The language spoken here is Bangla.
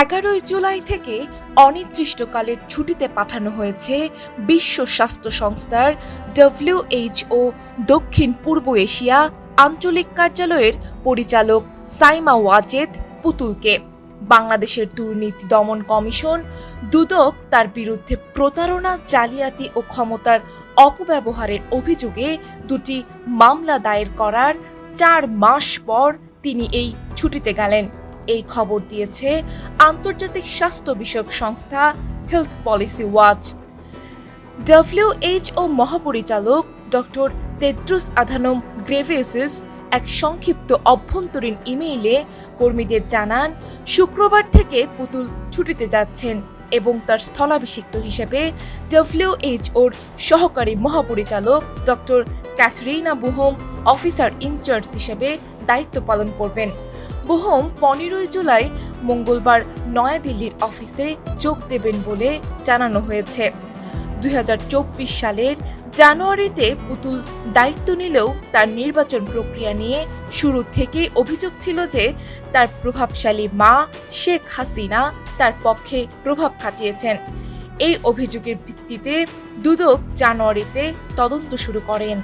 এগারোই জুলাই থেকে অনির্দিষ্টকালের ছুটিতে পাঠানো হয়েছে বিশ্ব স্বাস্থ্য সংস্থার ডব্লিউএইচও দক্ষিণ পূর্ব এশিয়া আঞ্চলিক কার্যালয়ের পরিচালক সাইমা ওয়াজেদ পুতুলকে। বাংলাদেশের দুর্নীতি দমন কমিশন দুদক তার বিরুদ্ধে প্রতারণা, জালিয়াতি ও ক্ষমতার অপব্যবহারের অভিযোগে দুটি মামলা দায়ের করার চার মাস পর তিনি এই ছুটিতে গেলেন। এই খবর দিয়েছে আন্তর্জাতিক স্বাস্থ্য বিষয়ক সংস্থা হেলথ পলিসি ওয়াচ ডব্লিউএইচও মহাপরিচালক ডক্টর তেদ্রুস আধানম গ্রেভেসিস এক সংক্ষিপ্ত অভ্যন্তরীণ ইমেইলে কর্মীদের জানান, শুক্রবার থেকে পুতুল ছুটিতে যাচ্ছেন এবং তার স্থলাভিষিক্ত হিসেবে ডব্লিউএইচওর সহকারী মহাপরিচালক doctor Katharina Boehm, officer in charge হিসেবে দায়িত্ব পালন করবেন। বুহোম পনেরোই জুলাই মঙ্গলবার নয়াদিল্লির অফিসে যোগ দেবেন বলে জানানো হয়েছে। দুই হাজার চব্বিশ সালের জানুয়ারিতে পুতুল দায়িত্ব নিলেও তার নির্বাচন প্রক্রিয়া নিয়ে শুরু থেকেই অভিযোগ ছিল যে তার প্রভাবশালী মা শেখ হাসিনা তার পক্ষে প্রভাব খাটিয়েছেন। এই অভিযোগের ভিত্তিতে দুদক জানুয়ারিতে তদন্ত শুরু করেন।